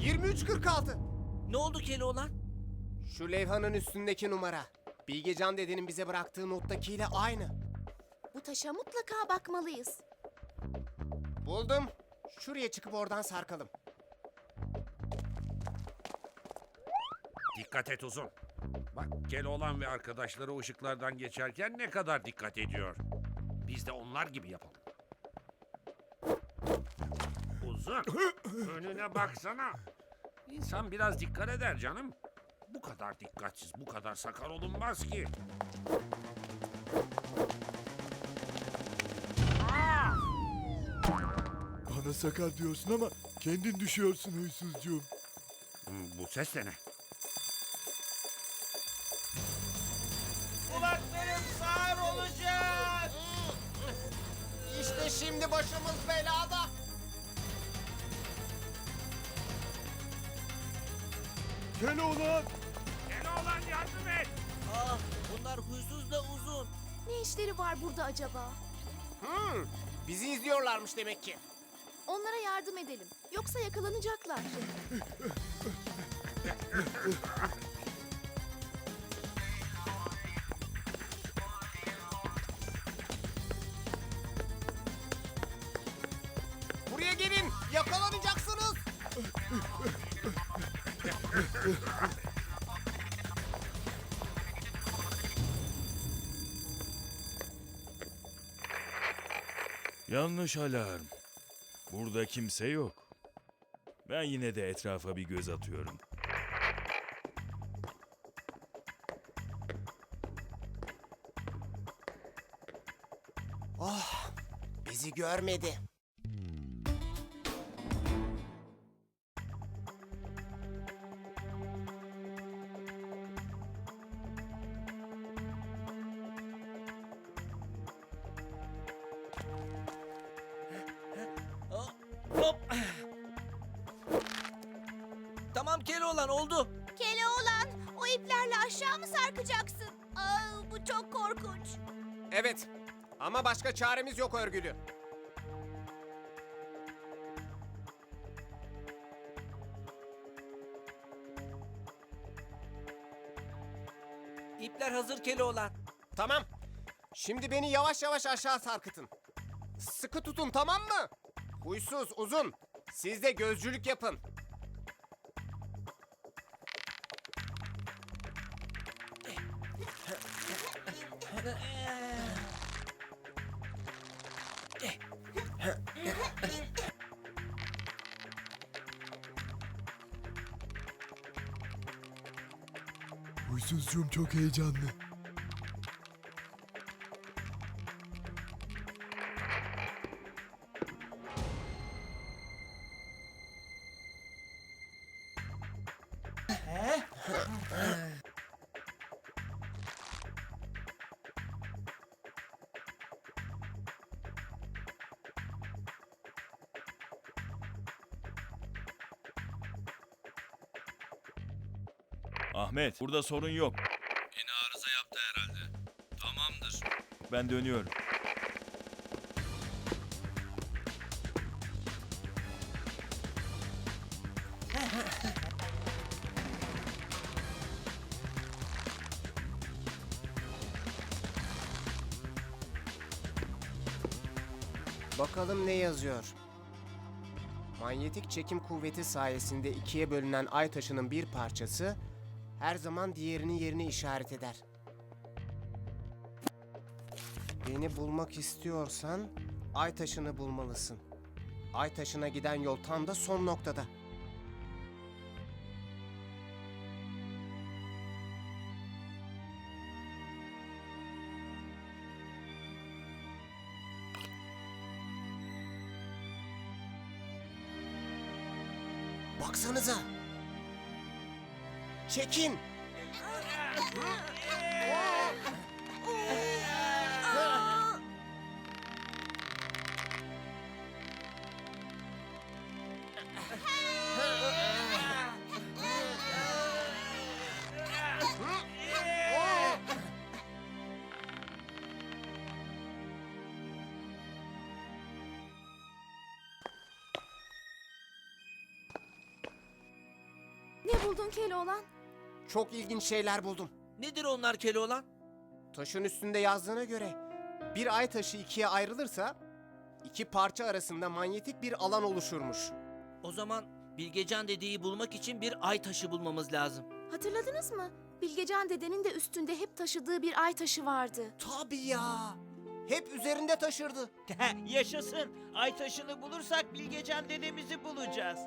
...23.46. Ne oldu Keloğlan? Şu levhanın üstündeki numara. Bilgecan dedenin bize bıraktığı nottakiyle aynı. Bu taşa mutlaka bakmalıyız. Buldum. Şuraya çıkıp oradan sarkalım. Dikkat et uzun. Bak Keloğlan ve arkadaşları o ışıklardan geçerken ne kadar dikkat ediyor. Biz de onlar gibi yapalım. Uzun, önüne baksana. İnsan biraz dikkat eder canım. Bu kadar dikkatsiz, bu kadar sakar olunmaz ki. Bana sakar diyorsun ama kendin düşüyorsun huysuzcuğum. Hmm, Bu ses de ne? Kulaklarım sağır olacak. İşte şimdi başımız belada. Keloğlan! Keloğlan yardım et! Ah, bunlar huysuz da uzun. Ne işleri var burada acaba? Hmm, bizi izliyorlarmış demek ki. Onlara yardım edelim. Yoksa yakalanacaklar. Buraya gelin, yakalanacaksınız. Yanlış alarm. Burada kimse yok. Ben yine de etrafa bir göz atıyorum. Oh, bizi görmedi. Tamam Keloğlan oldu. Keloğlan, o iplerle aşağı mı sarkacaksın? Aa, bu çok korkunç. Evet, ama başka çaremiz yok örgülü. İpler hazır Keloğlan. Tamam. Şimdi beni yavaş yavaş aşağı sarkıtın. Sıkı tutun tamam mı? Huysuz, uzun. Siz de gözcülük yapın. Huysuzcuğum çok heyecanlı. Ahmet, burada sorun yok. Yine arıza yaptı herhalde. Tamamdır. Ben dönüyorum. Bakalım ne yazıyor. Manyetik çekim kuvveti sayesinde ikiye bölünen ay taşının bir parçası her zaman diğerinin yerini işaret eder. Beni bulmak istiyorsan ay taşını bulmalısın. Ay taşına giden yol tam da son noktada. Baksanıza. Çekin. Ne buldun Keloğlan? Çok ilginç şeyler buldum. Nedir onlar Keloğlan? Taşın üstünde yazdığına göre bir ay taşı ikiye ayrılırsa iki parça arasında manyetik bir alan oluşurmuş. O zaman Bilgecan dedeyi bulmak için bir ay taşı bulmamız lazım. Hatırladınız mı? Bilgecan dedenin de üstünde hep taşıdığı bir ay taşı vardı. Tabii ya. Hep üzerinde taşırdı. Yaşasın. Ay taşını bulursak Bilgecan dedemizi bulacağız.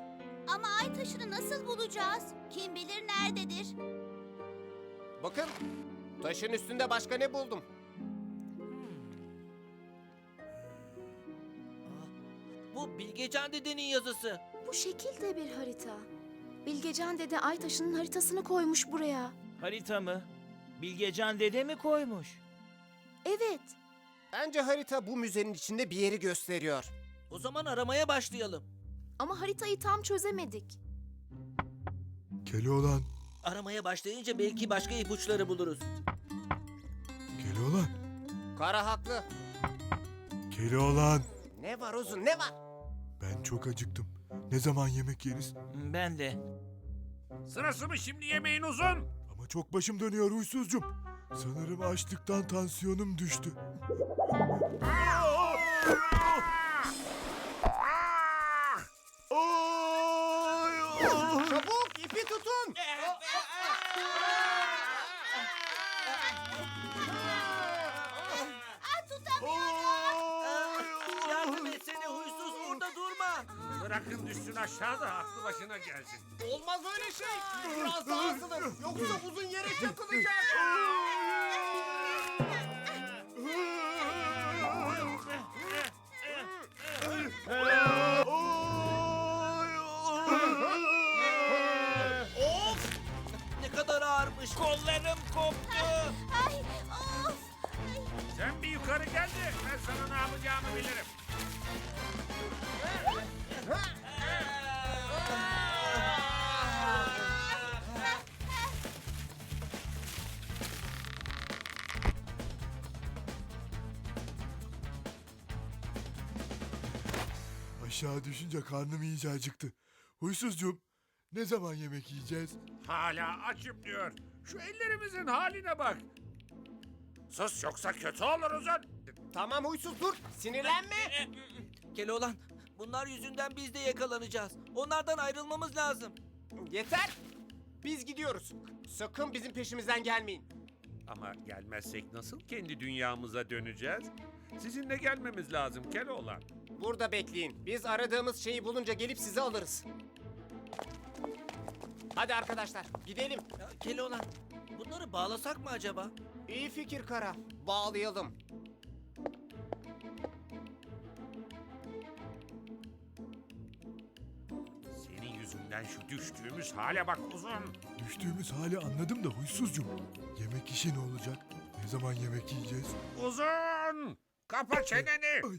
Ama ay taşını nasıl bulacağız? Kim bilir nerededir? Bakın taşın üstünde başka ne buldum? Bu Bilgecan dedenin yazısı. Bu şekilde bir harita. Bilgecan dede ay taşının haritasını koymuş buraya. Harita mı? Bilgecan dede mi koymuş? Evet. Bence harita bu müzenin içinde bir yeri gösteriyor. O zaman aramaya başlayalım. Ama haritayı tam çözemedik. Keloğlan, Aramaya başlayınca belki başka ipuçları buluruz. Keloğlan, Kara haklı. Keloğlan. Ne var uzun ne var? Ben çok acıktım. Ne zaman yemek yeriz? Ben de. Sırası mı şimdi yemeğin uzun? Ama çok başım dönüyor huysuzcum. Sanırım açlıktan tansiyonum düştü. Çabuk ipi tutun. Yardım etsene huysuz orada durma. Bırakın düşsün aşağıda aklı başına gelsin. Olmaz öyle şey. Biraz daha asılın. Yoksa uzun yere çakılacak. Aşağı düşünce karnım iyice acıktı. Huysuzcum, ne zaman yemek yiyeceğiz? Hala açım diyor. Şu ellerimizin haline bak. Sus yoksa kötü olur uzun. Tamam huysuz dur. Sinirlenme. Keloğlan bunlar yüzünden biz de yakalanacağız. Onlardan ayrılmamız lazım. Yeter. Biz gidiyoruz. Sakın bizim peşimizden gelmeyin. Ama gelmezsek nasıl kendi dünyamıza döneceğiz? Sizinle gelmemiz lazım Keloğlan. Burada bekleyin. Biz aradığımız şeyi bulunca gelip sizi alırız. Hadi arkadaşlar gidelim. Ya, Keloğlan bunları bağlasak mı acaba? İyi fikir Kara. Bağlayalım. Senin yüzünden şu düştüğümüz hale bak uzun. Düştüğümüz hali anladım da huysuzcum. Yemek işi ne olacak? Ne zaman yemek yiyeceğiz? Uzun! Kapa çeneni! Ay.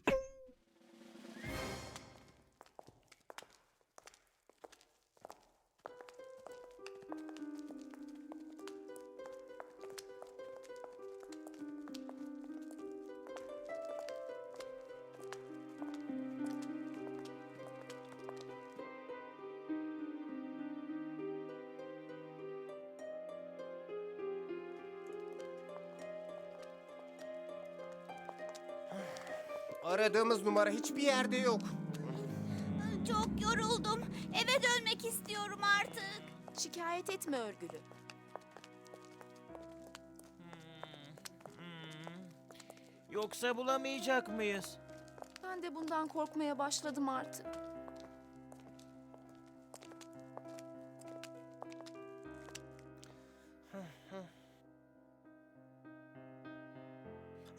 Aradığımız numara hiçbir yerde yok. Çok yoruldum. Eve dönmek istiyorum artık. Şikayet etme örgülü. Yoksa bulamayacak mıyız? Ben de bundan korkmaya başladım artık.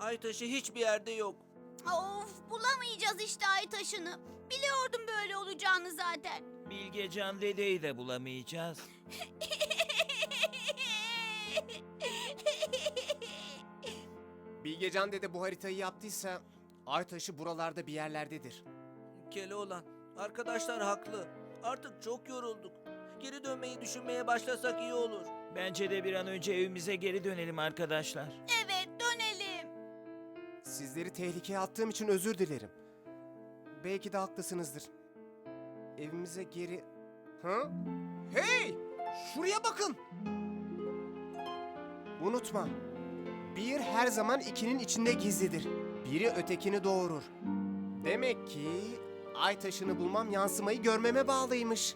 Ay taşı hiçbir yerde yok. Of bulamayacağız işte ay taşını. Biliyordum böyle olacağını zaten. Bilgecan dedeyi de bulamayacağız. Bilgecan dede bu haritayı yaptıysa Aytaşı buralarda bir yerlerdedir. Keloğlan arkadaşlar haklı. Artık çok yorulduk. Geri dönmeyi düşünmeye başlasak iyi olur. Bence de bir an önce evimize geri dönelim arkadaşlar. evet. Sizleri tehlikeye attığım için özür dilerim. Belki de haklısınızdır. Evimize geri... Ha? Hey! Şuraya bakın. Unutma. Bir her zaman ikinin içinde gizlidir. Biri ötekini doğurur. Demek ki ay taşını bulmam yansımayı görmeme bağlıymış.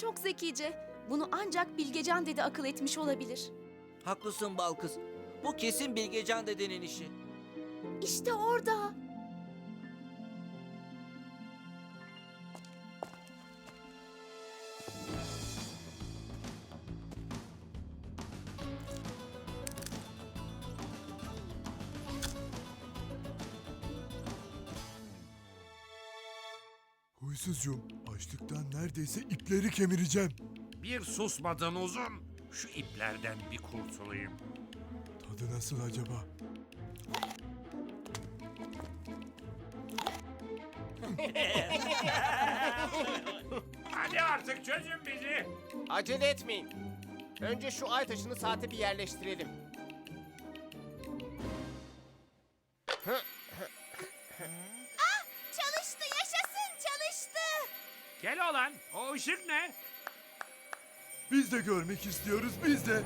Çok zekice. Bunu ancak Bilgecan dede akıl etmiş olabilir. Haklısın bal kız. Bu kesin Bilgecan dedenin işi. İşte orada. Huysuzcuğum açlıktan neredeyse ipleri kemireceğim. Bir susmadın uzun. Şu iplerden bir kurtulayım. Tadı nasıl acaba? Hadi artık çözün bizi. Acele etmeyin. Önce şu ay taşını saate bir yerleştirelim. Çalıştı yaşasın çalıştı. Gel olan o ışık ne? Biz de görmek istiyoruz biz de.